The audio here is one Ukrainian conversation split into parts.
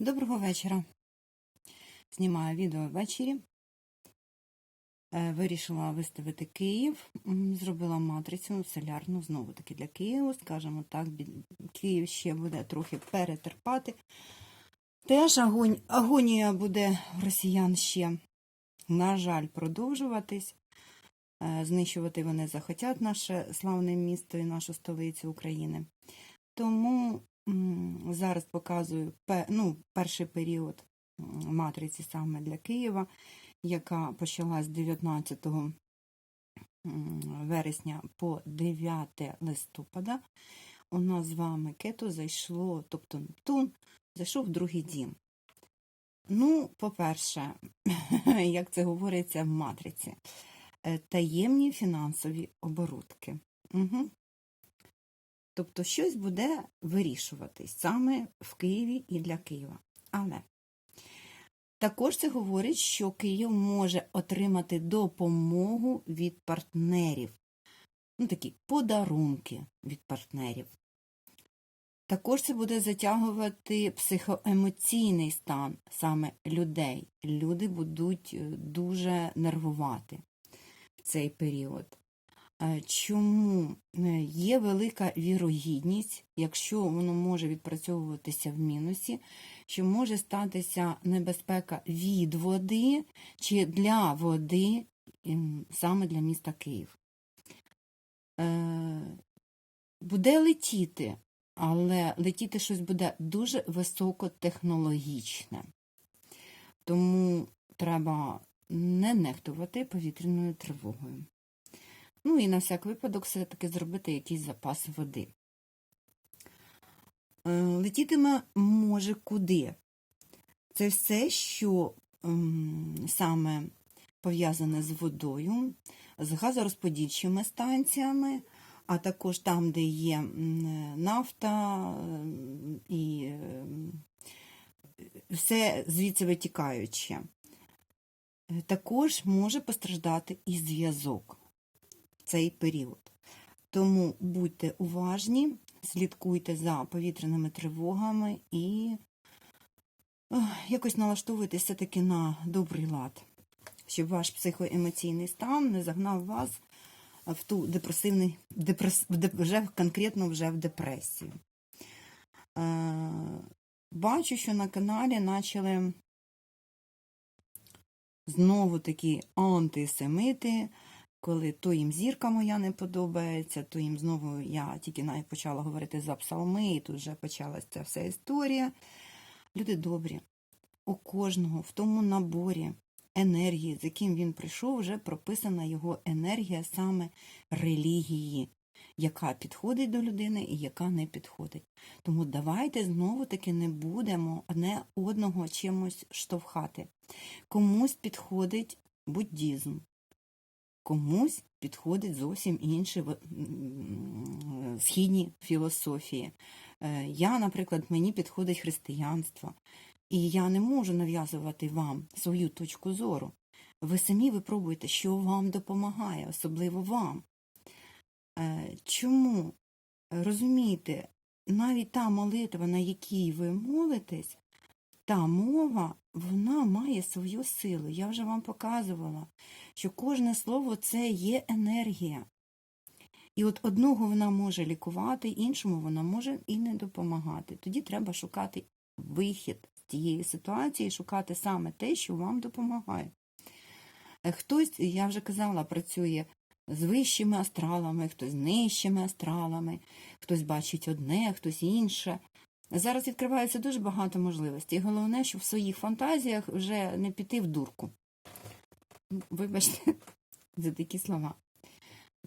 Доброго вечора. Знімаю відео ввечері. Е, Вирішила виставити Київ. Зробила матрицю солярну, знову таки для Києва, скажімо так, Київ ще буде трохи перетерпати. Теж агонь... агонія буде росіян ще, на жаль, продовжуватись. Е, Знищувати вони захотять наше славне місто і нашу столицю України. Тому зараз показую ну, перший період матриці саме для Києва, яка почалась з 19 вересня по 9 листопада. У нас з вами кето зайшло, тобто Нептун, зайшов в другий дім. Ну, по-перше, як це говориться в матриці, е, таємні фінансові оборудки. Угу. Тобто щось буде вирішуватись саме в Києві і для Києва. Але також це говорить, що Київ може отримати допомогу від партнерів. Ну, такі подарунки від партнерів. Також це буде затягувати психоемоційний стан саме людей. Люди будуть е, дуже нервувати в цей період. Е, Чому Е, є велика вірогідність, якщо воно може відпрацьовуватися в мінусі, що може статися небезпека від води чи для води ем, саме для міста Київ. Е, Буде летіти, але летіти щось буде дуже високотехнологічне. Тому треба не нехтувати повітряною тривогою. Ну і на всяк випадок все-таки зробити якийсь запас води. Е, Летітиме може куди? Це все, що ем, саме пов'язане з водою, з газорозподільчими станціями, а також там, де є нафта ем, і ем, все звідси витікаюче. Е, Також може постраждати і зв'язок цей період. Тому будьте уважні, слідкуйте за повітряними тривогами і якось налаштовуйтесь все-таки на добрий лад, щоб ваш психоемоційний стан не загнав вас в ту депресивний, депрес, вже конкретно вже в депресію. Е, бачу, що на каналі почали знову такі антисемити, коли то їм зірка моя не подобається, то їм знову я тільки навіть почала говорити за псалми, і тут вже почалася ця вся історія. Люди добрі, у кожного в тому наборі енергії, з яким він прийшов, вже прописана його енергія саме релігії, яка підходить до людини і яка не підходить. Тому давайте знову таки не будемо одне одного чимось штовхати. Комусь підходить буддізм, комусь підходить зовсім інші східні філософії. Е, Я, наприклад, мені підходить християнство, і я не можу нав'язувати вам свою точку зору. Ви самі випробуєте, що вам допомагає, особливо вам. Е, Чому? Розумієте, навіть та молитва, на якій ви молитесь, та мова, вона має свою силу. Я вже вам показувала, що кожне слово це є енергія. І от одного вона може лікувати, іншому вона може і не допомагати. Тоді треба шукати вихід з тієї ситуації, шукати саме те, що вам допомагає. Е, Хтось, я вже казала, працює з вищими астралами, хтось з нижчими астралами, хтось бачить одне, хтось інше. Зараз відкривається дуже багато можливостей. Головне, щоб в своїх фантазіях вже не піти в дурку. Вибачте за такі слова.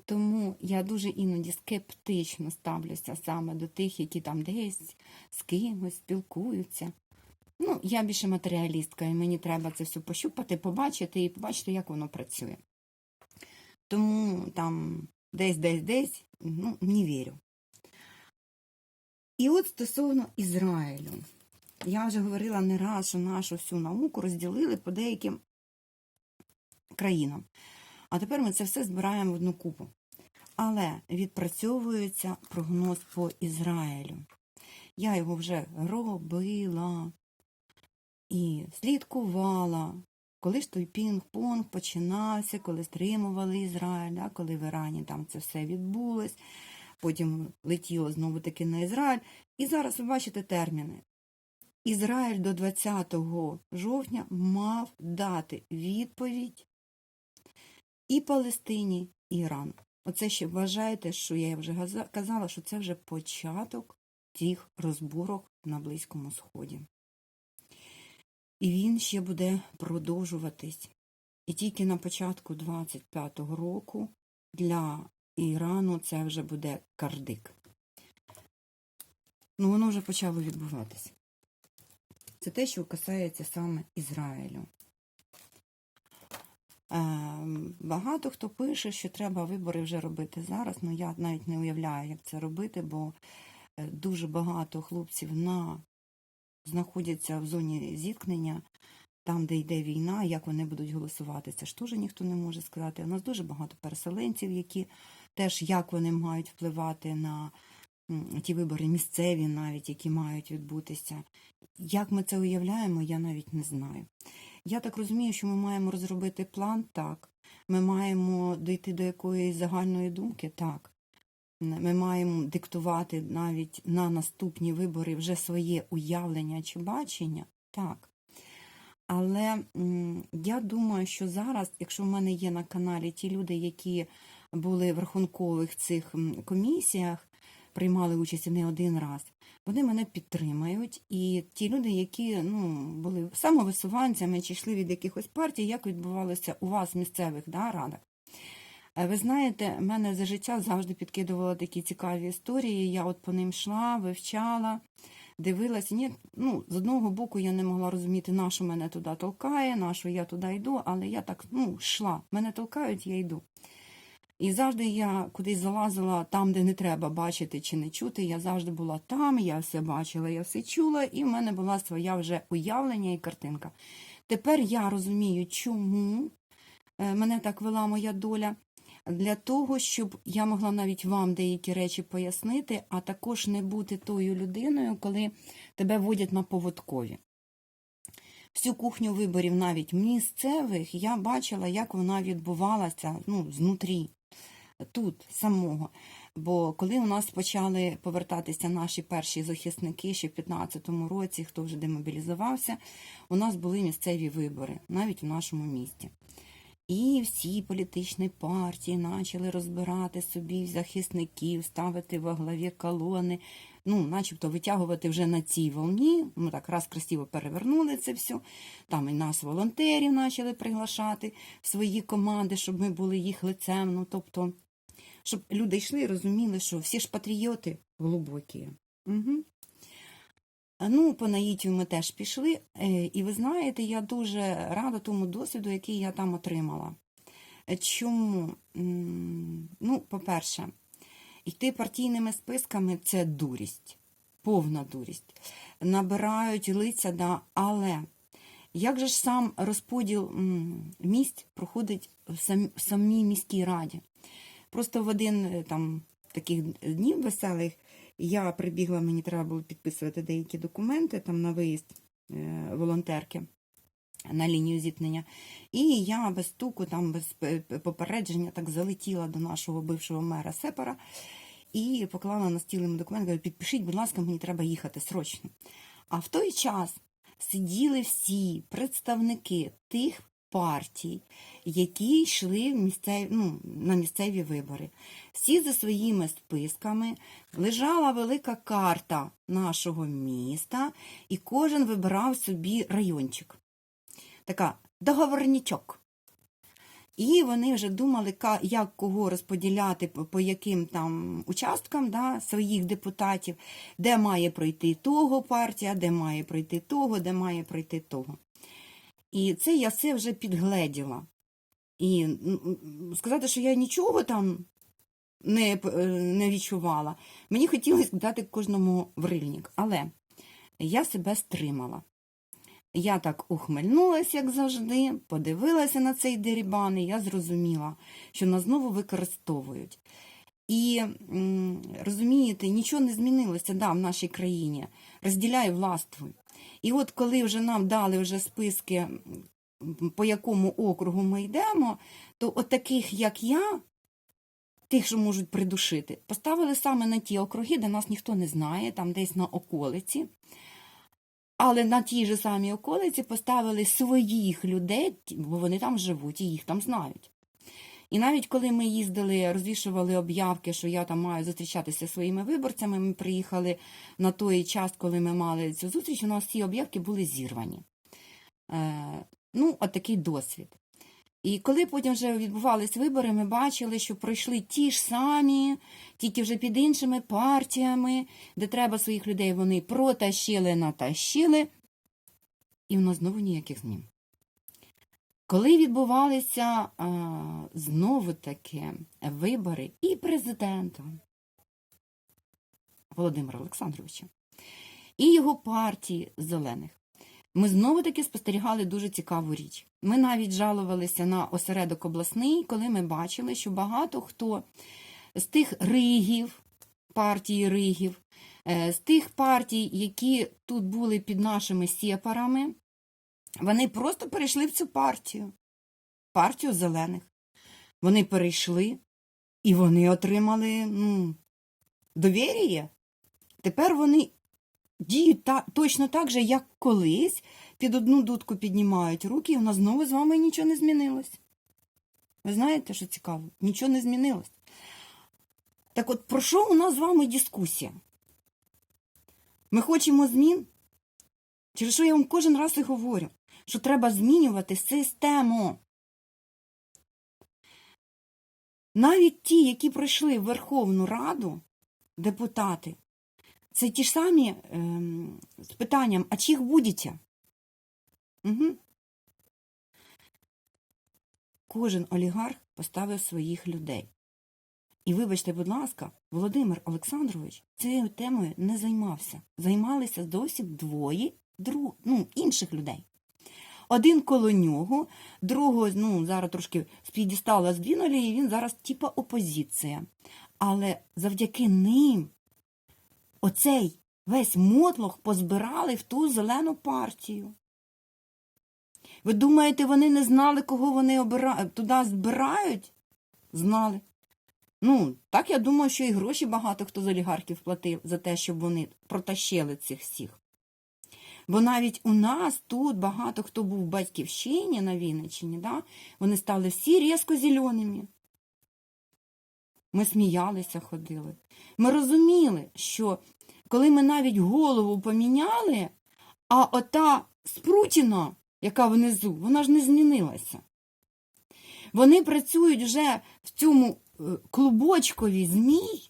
Тому я дуже іноді скептично ставлюся саме до тих, які там десь з кимось спілкуються. Ну, я більше матеріалістка, і мені треба це все пощупати, побачити і побачити, як воно працює. Тому там десь, десь, десь, ну, не вірю. І от стосовно Ізраїлю. Я вже говорила не раз, що нашу всю науку розділили по деяким країнам. А тепер ми це все збираємо в одну купу. Але відпрацьовується прогноз по Ізраїлю. Я його вже робила. і слідкувала, коли ж той пінг-понг починався, коли стримували Ізраїль, коли в Ірані там це все відбулось, потім летіло знову таки на Ізраїль. І зараз ви бачите терміни. Ізраїль до 20 жовтня мав дати відповідь і Палестині, і Ірану. Оце ще вважаєте, що я вже казала, що це вже початок тих розборок на Близькому Сході. І він ще буде продовжуватись. І тільки на початку 25-го року для Ірану це вже буде кардик. Ну, воно вже почало відбуватися. Це те, що касається саме Ізраїлю. Ем, Багато хто пише, що треба вибори вже робити зараз. Ну я навіть не уявляю, як це робити, бо е, дуже багато хлопців на знаходяться в зоні зіткнення, там, де йде війна, як вони будуть голосувати, це ж теж ніхто не може сказати. У нас дуже багато переселенців, які теж як вони мають впливати на ті вибори місцеві, навіть які мають відбутися. Як ми це уявляємо, я навіть не знаю. Я так розумію, що ми маємо розробити план так. Ми маємо дійти до якоїсь загальної думки так. Ми маємо диктувати навіть на наступні вибори вже своє уявлення чи бачення так. Але я думаю, що зараз, якщо в мене є на каналі ті люди, які були в рахункових цих комісіях, приймали участь не один раз, вони мене підтримають. І ті люди, які ну, були самовисуванцями чи йшли від якихось партій, як відбувалося у вас в місцевих да, радах. Е, Ви знаєте, мене за життя завжди підкидували такі цікаві історії. Я от по ним йшла, вивчала, дивилася. Ні, ну, з одного боку я не могла розуміти, на що мене туди толкає, на що я туди йду, але я так ну, йшла. Мене толкають, я йду. І завжди я кудись залазила там, де не треба бачити чи не чути. Я завжди була там, я все бачила, я все чула, і в мене була своя вже уявлення і картинка. Тепер я розумію, чому е, мене так вела моя доля. Для того, щоб я могла навіть вам деякі речі пояснити, а також не бути тою людиною, коли тебе водять на поводкові. Всю кухню виборів, навіть місцевих, я бачила, як вона відбувалася ну, знутрі, тут самого. Бо коли у нас почали повертатися наші перші захисники ще в 15-му році, хто вже демобілізувався, у нас були місцеві вибори, навіть в нашому місті. І всі політичні партії почали розбирати собі захисників, ставити во главі колони, ну, начебто витягувати вже на цій волні. Ми так раз красиво перевернули це все. Там і нас, волонтерів, почали приглашати в свої команди, щоб ми були їх лицем. Ну, тобто, щоб люди йшли і розуміли, що всі ж патріоти глибокі. Угу. Ну, по наїтію ми теж пішли. Е, І ви знаєте, я дуже рада тому досвіду, який я там отримала. Е, Чому? Ну, по-перше, йти партійними списками це дурість, повна дурість. Набирають лиця, да, але як же ж сам розподіл місць проходить в самій міській раді? Просто в один е, там таких днів веселих я прибігла, мені треба було підписувати деякі документи там на виїзд е, волонтерки на лінію зіткнення. І я без стуку, там без попередження так залетіла до нашого бившого мера Сепара і поклала на стіл йому документ, кажу, підпишіть, будь ласка, мені треба їхати срочно. А в той час сиділи всі представники тих партій, які йшли в місцеві, ну, на місцеві вибори. Всі за своїми списками лежала велика карта нашого міста, і кожен вибирав собі райончик. Така договорничок. І вони вже думали, як кого розподіляти по, по яким там участкам да, своїх депутатів, де має пройти того партія, де має пройти того, де має пройти того. І це я все вже підгледіла. І сказати, що я нічого там не, е, не відчувала, мені хотілося дати кожному врильник, але я себе стримала. Я так ухмильнулася, як завжди, подивилася на цей дерибан, і я зрозуміла, що нас знову використовують. І розумієте, нічого не змінилося да, в нашій країні. Розділяй властвуй. І от коли вже нам дали вже списки, по якому округу ми йдемо, то от таких, як я, тих, що можуть придушити, поставили саме на ті округи, де нас ніхто не знає, там десь на околиці. Але на тій же самій околиці поставили своїх людей, бо вони там живуть і їх там знають. І навіть коли ми їздили, розвішували об'явки, що я там маю зустрічатися зі своїми виборцями, ми приїхали на той час, коли ми мали цю зустріч, у нас ці об'явки були зірвані. Е, ну, от такий досвід. І коли потім вже відбувались вибори, ми бачили, що пройшли ті ж самі, тільки вже під іншими партіями, де треба своїх людей вони протащили, натащили, і в нас знову ніяких змін. Коли відбувалися знову таки вибори і президента Володимира Олександровича, і його партії зелених, ми знову таки спостерігали дуже цікаву річ. Ми навіть жалувалися на осередок обласний, коли ми бачили, що багато хто з тих ригів, партії ригів, е, з тих партій, які тут були під нашими сепарами, вони просто перейшли в цю партію, партію зелених. Вони перейшли і вони отримали ну, довір'я. Тепер вони діють та, точно так же, як колись, під одну дудку піднімають руки, і у нас знову з вами нічого не змінилось. Ви знаєте, що цікаво? Нічого не змінилось. Так от про що у нас з вами дискусія? Ми хочемо змін? Через що я вам кожен раз і говорю, що треба змінювати систему. Навіть ті, які пройшли в Верховну Раду, депутати, це ті ж самі ем, з питанням, а чих будете? Угу. Кожен олігарх поставив своїх людей. І вибачте, будь ласка, Володимир Олександрович цією темою не займався. Займалися зовсім двоє друг, ну, інших людей. Один коло нього, другого, ну, зараз трошки з підістала здвинули, і він зараз типа опозиція. Але завдяки ним оцей весь мотлох позбирали в ту зелену партію. Ви думаєте, вони не знали, кого вони обира... туди збирають? Знали. Ну, так я думаю, що і гроші багато хто з олігархів платив за те, щоб вони протащили цих всіх. Бо навіть у нас тут багато хто був в батьківщині на Вінниччині, да? вони стали всі різко зеленими. Ми сміялися, ходили. Ми розуміли, що коли ми навіть голову поміняли, а ота спрутіна, яка внизу, вона ж не змінилася. Вони працюють вже в цьому е, клубочкові змій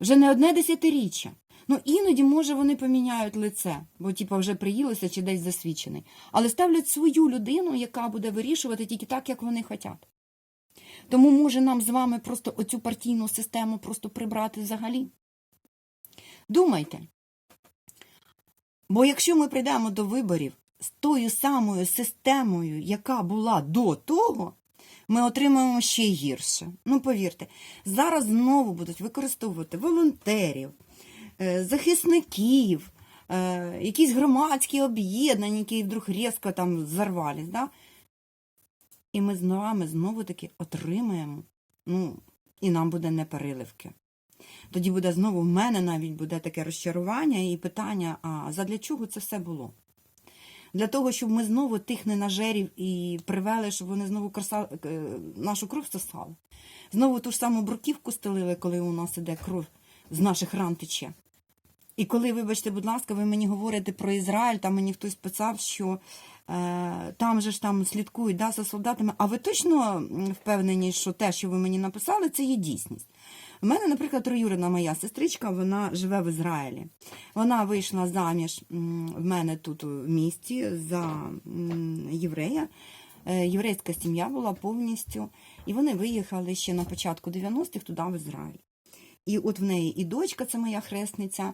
вже не одне десятиріччя. Ну, іноді, може, вони поміняють лице, бо типу, вже приїлося чи десь засвідчений. Але ставлять свою людину, яка буде вирішувати тільки так, як вони хочуть. Тому може нам з вами просто оцю партійну систему просто прибрати взагалі. Думайте. Бо якщо ми прийдемо до виборів з тою самою системою, яка була до того, ми отримаємо ще гірше. Ну, повірте, зараз знову будуть використовувати волонтерів, захисників, е, якісь громадські об'єднання, які вдруг різко там зарвались. Да? І ми з вами знову таки отримаємо, ну, і нам буде непереливки. Тоді буде знову в мене навіть буде таке розчарування і питання: а задля чого це все було? Для того, щоб ми знову тих ненажерів і привели, щоб вони знову краса... е, нашу кров сосали. Знову ту ж саму бруківку стелили, коли у нас іде кров з наших ран тече. І коли, вибачте, будь ласка, ви мені говорите про Ізраїль, там мені хтось писав, що е, там же ж там слідкують да, за солдатами. А ви точно впевнені, що те, що ви мені написали, це є дійсність? У мене, наприклад, троюрідна моя сестричка, вона живе в Ізраїлі. Вона вийшла заміж в мене тут в місті за єврея. Е, Єврейська сім'я була повністю. І вони виїхали ще на початку 90-х туди, в Ізраїль. І от в неї і дочка, це моя хресниця,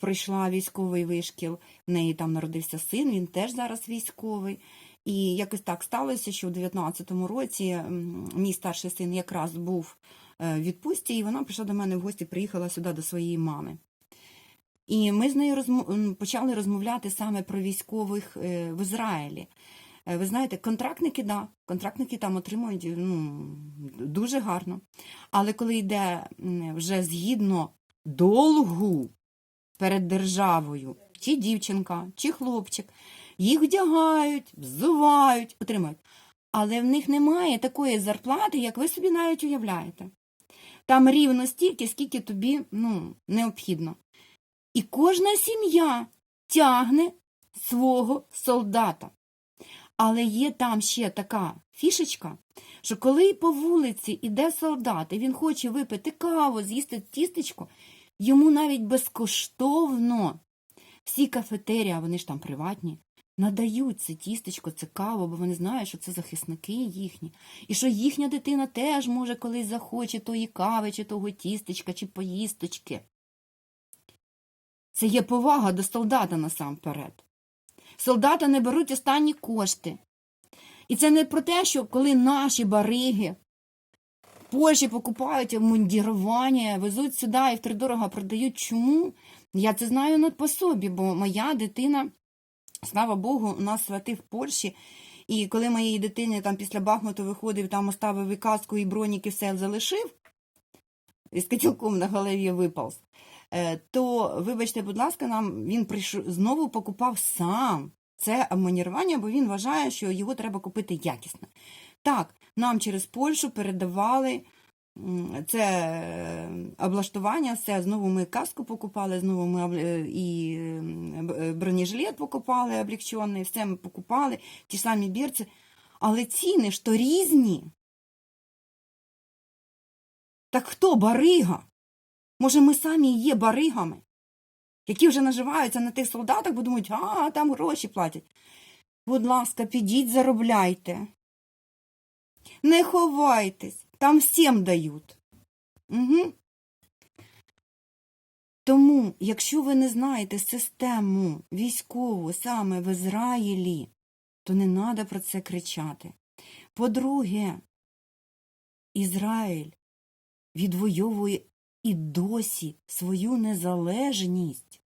пройшла військовий вишкіл. В неї там народився син, він теж зараз військовий. І якось так сталося, що в 19-му році мій старший син якраз був е, в відпустці, і вона прийшла до мене в гості, приїхала сюди до своєї мами. І ми з нею розмо- почали розмовляти саме про військових е, в Ізраїлі. Е, Ви знаєте, контрактники, да, контрактники там отримують ну, дуже гарно. Але коли йде вже згідно долгу перед державою, чи дівчинка, чи хлопчик, їх вдягають, взувають, отримують. Але в них немає такої зарплати, як ви собі навіть уявляєте. Там рівно стільки, скільки тобі ну, необхідно. І кожна сім'я тягне свого солдата. Але є там ще така фішечка, що коли по вулиці іде солдат, і він хоче випити каву, з'їсти тістечко, йому навіть безкоштовно всі кафетерії, а вони ж там приватні, надають це тістечко, це каву, бо вони знають, що це захисники їхні. І що їхня дитина теж може колись захоче тої кави, чи того тістечка, чи поїсточки. Це є повага до солдата насамперед. Солдата не беруть останні кошти. І це не про те, що коли наші бариги Польщі покупають обмундірування, везуть сюди і втридорога продають. Чому? Я це знаю не по собі, бо моя дитина, слава Богу, у нас свати в Польщі. І коли моїй дитині там після Бахмуту виходив, там оставив і каску, і броніки, все залишив, і з котілком на голові виповз, е, то, вибачте, будь ласка, нам він прийшов знову покупав сам це амонірування, бо він вважає, що його треба купити якісне. Так, нам через Польщу передавали це е, облаштування, все, знову ми каску покупали, знову ми е, і е, бронежилет покупали облегчений, все ми покупали, ті самі бірці. Але ціни ж то різні. Так хто барига? Може, ми самі є баригами, які вже наживаються на тих солдатах, бо думають, а там гроші платять. Будь ласка, підіть, заробляйте. Не ховайтесь, там всім дають. Угу. Тому, якщо ви не знаєте систему військову саме в Ізраїлі, то не треба про це кричати. По-друге, Ізраїль відвоює і досі свою незалежність.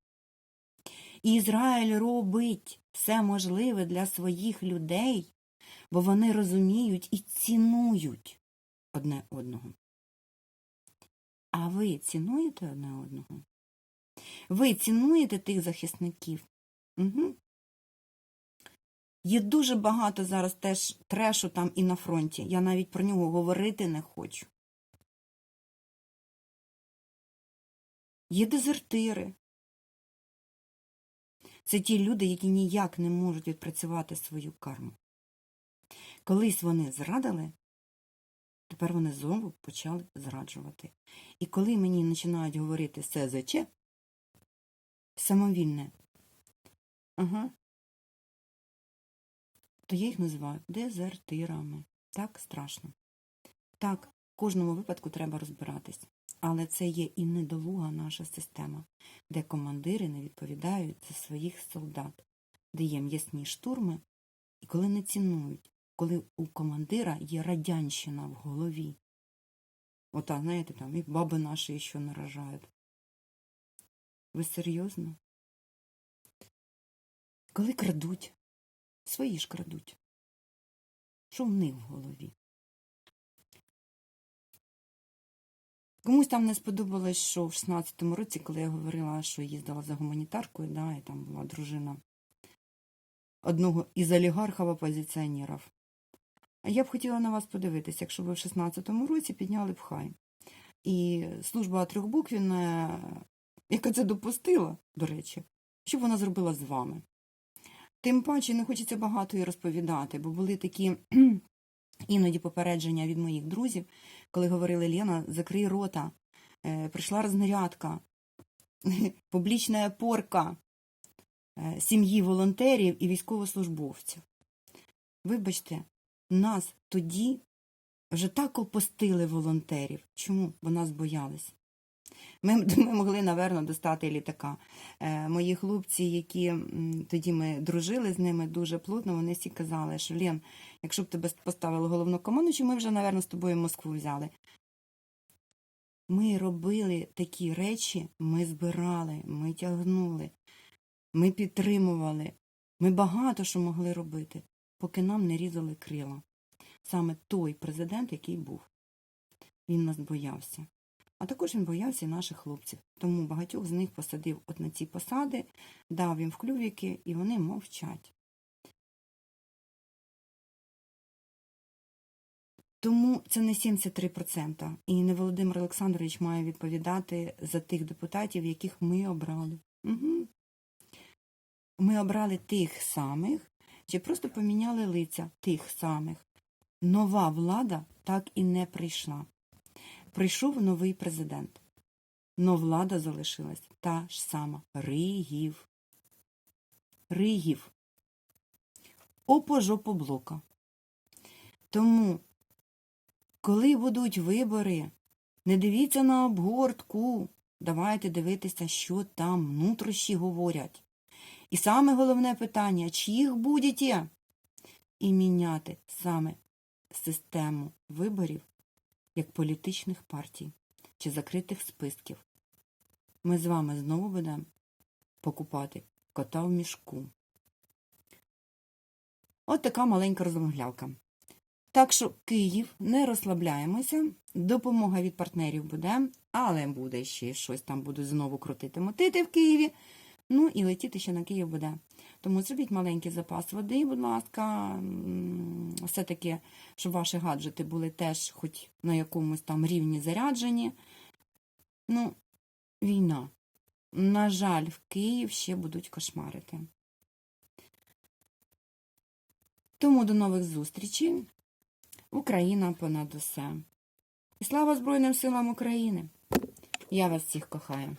І Ізраїль робить все можливе для своїх людей, бо вони розуміють і цінують одне одного. А ви цінуєте одне одного? Ви цінуєте тих захисників? Угу. Є дуже багато зараз теж трешу там і на фронті. Я навіть про нього говорити не хочу. Є дезертири. Це ті люди, які ніяк не можуть відпрацювати свою карму. Колись вони зрадили, тепер вони знову почали зраджувати. І коли мені починають говорити СЗЧ, самовільне, ага, то я їх називаю дезертирами. Так страшно. Так, в кожному випадку треба розбиратись. Але це є і недолуга наша система, де командири не відповідають за своїх солдат, де є м'ясні штурми, і коли не цінують, коли у командира є радянщина в голові. Ота, знаєте, там і баби наші ще наражають. Ви серйозно? Коли крадуть, свої ж крадуть. Що в них в голові? Комусь там не сподобалось, що в 16-му році, коли я говорила, що їздила за гуманітаркою, да, і там була дружина одного із олігархів опозиціонерів. Я б хотіла на вас подивитися, якщо ви в 16-му році підняли б хай. І служба трьох букв, е, яка це допустила, до речі, що вона зробила з вами. Тим паче не хочеться багато і розповідати, бо були такі іноді попередження від моїх друзів, коли говорили Лена, закрий рота, е, прийшла рознарядка, публічна порка е, сім'ї волонтерів і військовослужбовців. Вибачте, нас тоді вже так опустили волонтерів. Чому? Бо нас боялись. Ми, ми могли, напевно, достати літака. Е, мої хлопці, які тоді ми дружили з ними дуже плотно, вони всі казали, що Лен, якщо б тебе поставили головнокомандуючим, ми вже, напевно, з тобою Москву взяли. Ми робили такі речі, ми збирали, ми тягнули, ми підтримували. Ми багато що могли робити, поки нам не різали крила. Саме той президент, який був. Він нас боявся. А також він боявся і наших хлопців. Тому багатьох з них посадив от на ці посади, дав їм в клювіки, і вони мовчать. Тому це не 73%. І не Володимир Олександрович має відповідати за тих депутатів, яких ми обрали. Угу. Ми обрали тих самих, чи просто поміняли лиця тих самих. Нова влада так і не прийшла. Прийшов новий президент. Но влада залишилась та ж сама Ригів. Ригів. Опожопоблока. Тому, коли будуть вибори, не дивіться на обгортку. Давайте дивитися, що там внутрішні говорять. І саме головне питання, чиїх будете? І міняти саме систему виборів як політичних партій чи закритих списків. Ми з вами знову будемо покупати кота в мішку. От така маленька розмовлялка. Так що Київ, не розслабляємося, допомога від партнерів буде, але буде ще щось там будуть знову крутити мотити в Києві. Ну і летіти ще на Київ буде. Тому зробіть маленький запас води, будь ласка. Все-таки, щоб ваші гаджети були теж хоч на якомусь там рівні заряджені. Ну, війна. На жаль, в Київ ще будуть кошмарити. Тому до нових зустрічей. Україна понад усе. І слава Збройним силам України! Я вас всіх кохаю.